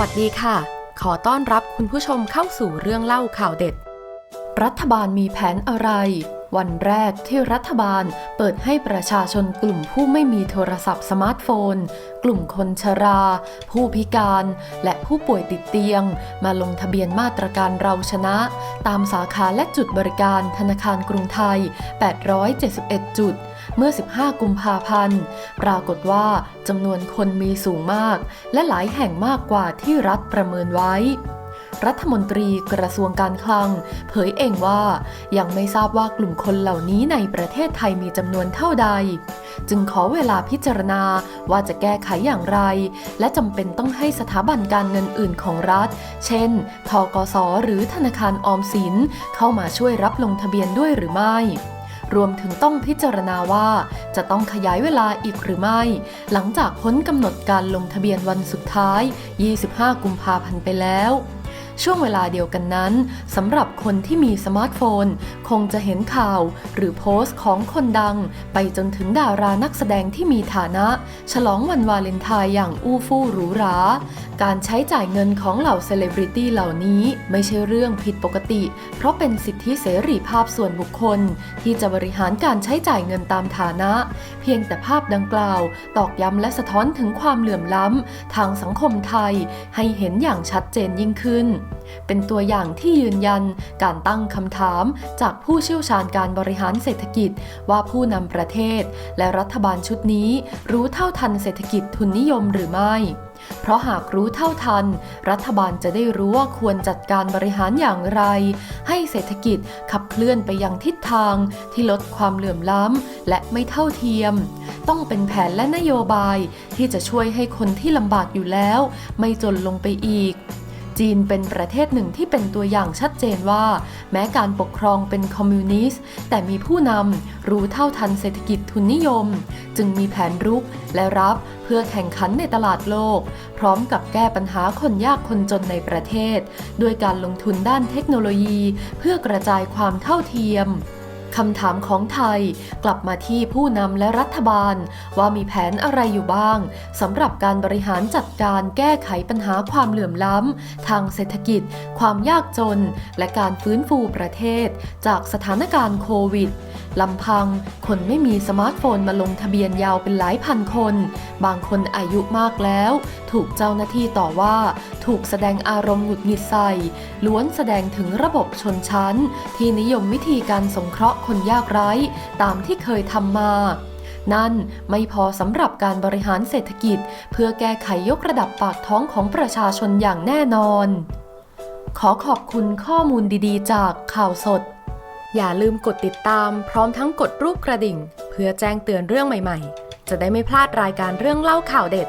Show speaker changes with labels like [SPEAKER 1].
[SPEAKER 1] วัสดีค่ะ ขอต้อนรับคุณผู้ชมเข้าสู่เรื่องเล่าข่าวเด็ด รัฐบาลมีแผนอะไร วันแรกที่รัฐบาลเปิดให้ประชาชนกลุ่มผู้ไม่มีโทรศัพท์สมาร์ทโฟน กลุ่มคนชรา ผู้พิการ และผู้ป่วยติดเตียง มาลงทะเบียนมาตรการเราชนะ ตามสาขาและจุดบริการธนาคารกรุงไทย 871 จุด เมื่อ 15 กุมภาพันธ์ ปรากฏว่าจำนวนคนมีสูงมาก และหลายแห่งมากกว่าที่รัฐประเมินไว้ รัฐมนตรีกระทรวงการคลัง เผยเองว่า ยังไม่ทราบว่ากลุ่มคนเหล่านี้ในประเทศไทยมีจำนวนเท่าใด จึงขอเวลาพิจารณาว่าจะแก้ไขอย่างไร และจำเป็นต้องให้สถาบันการเงินอื่นของรัฐ เช่น ทกสหรือธนาคารออมสินเข้ามาช่วยรับลงทะเบียนด้วยหรือไม่ รวมถึงต้องพิจารณาว่า จะต้องขยายเวลาอีกหรือไม่ หลังจากพ้นกำหนดการลงทะเบียนวันสุดท้าย 25 กุมภาพันธ์ไปแล้ว ช่วงเวลาเดียวกันนั้นสำหรับคนที่มีสมาร์ทโฟน คงจะเห็นข่าว หรือโพสต์ของคนดัง ไปจนถึงดารานักแสดงที่มีฐานะ ฉลองวันวาเลนไทน์อย่างอู้ฟู่หรูหรา การใช้จ่ายเงินของเหล่าเซเลบริตี้เหล่านี้ไม่ใช่เรื่องผิดปกติ เพราะเป็นสิทธิเสรีภาพส่วนบุคคล ที่จะบริหารการใช้จ่ายเงินตามฐานะ เพียงแต่ภาพดังกล่าว ตอกย้ำและสะท้อนถึงความเหลื่อมล้ำทางสังคมไทยให้เห็นอย่างชัดเจนยิ่งขึ้นเป็นตัวอย่างที่ยืนยันการตั้งคำถามจากผู้เชี่ยวชาญการบริหารเศรษฐกิจว่าผู้นำประเทศ และรัฐบาลชุดนี้ รู้เท่าทันเศรษฐกิจทุนนิยมหรือไม่ เพราะหากรู้เท่าทัน รัฐบาลจะได้รู้ว่าควรจัดการบริหารอย่างไร ให้เศรษฐกิจขับเคลื่อนไปยังทิศทางที่ลดความเหลื่อมล้ำและไม่เท่าเทียม ต้องเป็นแผนและนโยบายที่จะช่วยให้คนที่ลำบากอยู่แล้ว ไม่จนลงไปอีก จีนเป็นประเทศหนึ่งที่เป็นตัวอย่างชัดเจนว่า แม้การปกครองเป็นคอมมิวนิสต์ แต่มีผู้นำรู้เท่าทันเศรษฐกิจทุนนิยม จึงมีแผนรุกและรับเพื่อแข่งขันในตลาดโลก พร้อมกับแก้ปัญหาคนยากคนจนในประเทศ ด้วยการลงทุนด้านเทคโนโลยี เพื่อกระจายความเท่าเทียม คำถามของไทยกลับมาที่ผู้นำและรัฐบาล ว่ามีแผนอะไรอยู่บ้างสำหรับการบริหารจัดการแก้ไขปัญหาความเหลื่อมล้ำ ทางเศรษฐกิจ ความยากจน และการฟื้นฟูประเทศ จากสถานการณ์โควิดลำพัง คนไม่มีสมาร์ทโฟนมาลงทะเบียนยาวเป็นหลายพันคน บางคนอายุมากแล้ว ถูกเจ้าหน้าที่ต่อว่าถูกแสดงอารมณ์หงุดหงิดใส่ ล้วนแสดงถึงระบบชนชั้น ที่นิยมวิธีการสงเคราะห์คนยากไร้ ตามที่เคยทำมา นั่นไม่พอสำหรับการบริหารเศรษฐกิจ เพื่อแก้ไขยกระดับปากท้องของประชาชนอย่างแน่นอน ขอขอบคุณข้อมูลดีๆ จากข่าวสด อย่าลืมกดติดตาม พร้อมทั้งกดรูปกระดิ่ง เพื่อแจ้งเตือนเรื่องใหม่ๆ จะได้ไม่พลาดรายการเรื่องเล่าข่าวเด็ด